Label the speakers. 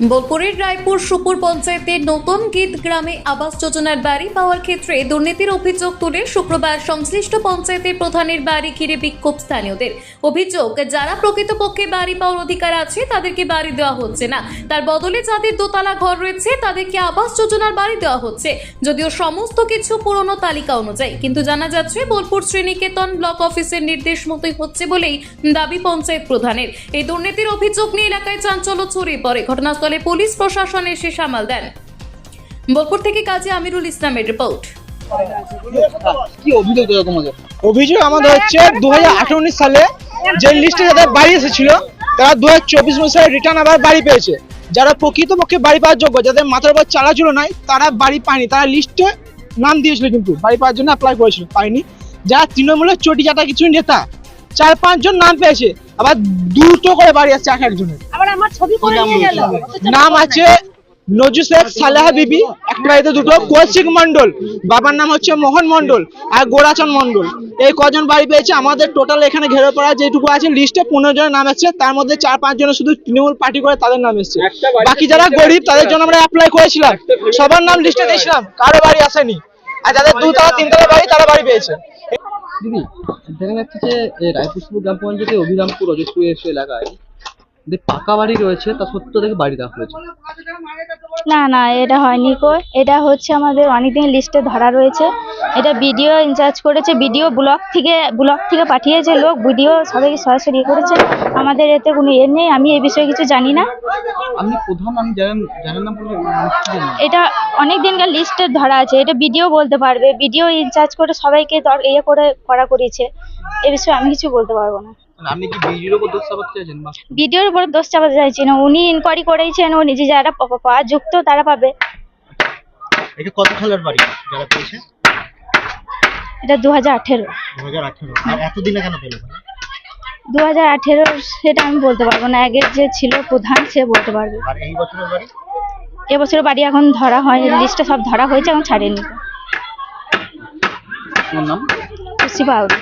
Speaker 1: বোলপুরের রায়পুর সুপুর পঞ্চায়েতের নতুন গীত গ্রামে আবাস যোজনার বাড়ি পাওয়ার ক্ষেত্রে দুর্নীতির অভিযোগ তুলে শুক্রবার সংশ্লিষ্ট পঞ্চায়েতের প্রধানের বাড়ি ঘিরে বিক্ষোভ স্থানীয়দের। অভিযোগ, যারা প্রকৃতপক্ষে বাড়ি পাওয়ার অধিকার আছে, তাদেরকে বাড়ি দেওয়া হচ্ছে না। তার বদলে যাদের দোতলা ঘর রয়েছে, তাদেরকে আবাস যোজনার বাড়ি দেওয়া হচ্ছে। যদিও সমস্ত কিছু পুরনো তালিকা অনুযায়ী, কিন্তু জানা যাচ্ছে বোলপুর শ্রীনিকেতন ব্লক অফিসের নির্দেশ মতোই হচ্ছে বলেই দাবি পঞ্চায়েত প্রধানের। এই দুর্নীতির অভিযোগ নিয়ে এলাকায় চাঞ্চল্য ছড়িয়ে পড়ে। ঘটনাস্থলে পুলিশ প্রশাসন এসে সামাল দেন। বোলপুর থেকে কাজী আমিরুল ইসলামের রিপোর্ট।
Speaker 2: কি অভিযোগ তোমাদের?
Speaker 3: অভিযোগ আমাদের হচ্ছে দু সালে যে লিস্টে যাদের বাড়ি এসেছিল তারা দু হাজার চব্বিশ সালে রিটার্ন আবার বাড়ি পেয়েছে। যারা প্রকৃতপক্ষে বাড়ি পাওয়ার যোগ্য যাদের মাথার উপর চালা ছিল নাই তারা বাড়ি পায়নি। তারা লিস্টে নাম দিয়েছিল কিন্তু বাড়ি পাওয়ার জন্য অ্যাপ্লাই করেছিল পায়নি। যারা তৃণমূলের চটি চাটা কিছু নেতা চার পাঁচজন নাম পেয়েছে। আবার দুটো করে বাড়ি আছে এক একজনের।
Speaker 4: আবার আমার ছবি করে নিয়ে গেল।
Speaker 3: নাম আছে নজু শেখ সালেহা বিবি একটা দুটো কৌশিক মন্ডল বাবার নাম হচ্ছে মোহন মন্ডল আর গোরাচন মন্ডল এই কজন বাড়ি পেয়েছে আমাদের টোটাল এখানে ঘেরে পড়া যেটুকু আছে লিস্টে পনেরো জনের নাম এসছে। তার মধ্যে চার পাঁচ জনের শুধু তৃণমূল পার্টি করে তাদের নাম এসছে। বাকি যারা গরিব তাদের জন্য আমরা অ্যাপ্লাই করেছিলাম। সবার নাম লিস্টে দিয়েছিলাম কারও বাড়ি আসেনি। আর যাদের দুতলা তিনতলা বাড়ি তারা বাড়ি পেয়েছে।
Speaker 2: দিদি দেখা যাচ্ছে যে এ, রায়পুরপুর গ্রাম পঞ্চায়েতে অভিরামপুর এলাকায় যে পাকা বাড়ি রয়েছে তা সত্ত্বেও দেখে বাড়ি দেওয়া হয়েছে।
Speaker 4: না না এটা হয়নি কো। এটা হচ্ছে আমাদের অনেকদিন লিস্টে ধরা রয়েছে। এটা ভিডিও ইনচার্জ করেছে ভিডিও ব্লক থেকে ব্লক থেকে পাঠিয়েছে লোক ভিডিও সবাইকে সরাসরি ইয়ে করেছে। আমাদের এতে কোনো এ নেই আমি এই বিষয়ে কিছু জানি না? এটা অনেক দিনকার লিস্টে ধরা আছে এটা ভিডিও বলতে পারবে। ভিডিও ইনচার্জ করে সবাইকে ইয়ে করে করা করেছে এ বিষয়ে আমি কিছু বলতে পারব না।
Speaker 2: আপনি কি বিজির উপর দোষ চাপাতে চাইছেন
Speaker 4: ভিডিওর উপরে দোষ চাপাতে চাইছি না। উনি ইনকোয়ারি করেছেন ও নিজে যারা পা- পা- পাওয়ার যুক্ত তারা পাবে।
Speaker 5: এটা কত সালের বাড়ি যারা পেয়েছে?
Speaker 4: এটা দু হাজার আঠেরো।
Speaker 5: দু হাজার আঠেরো এতদিনে কেন পেল
Speaker 4: দু হাজার আঠেরো সেটা আমি বলতে পারব না। আগের যে ছিল প্রধান সে বলতে পারবে।
Speaker 5: এবছরের বাড়ি?
Speaker 4: এবছর বাড়ি এখন ধরা হয় লিস্টটা সব ধরা হয়েছে এখন ছাড়েনি।
Speaker 2: তোমার নাম?
Speaker 4: খুশি পাউরি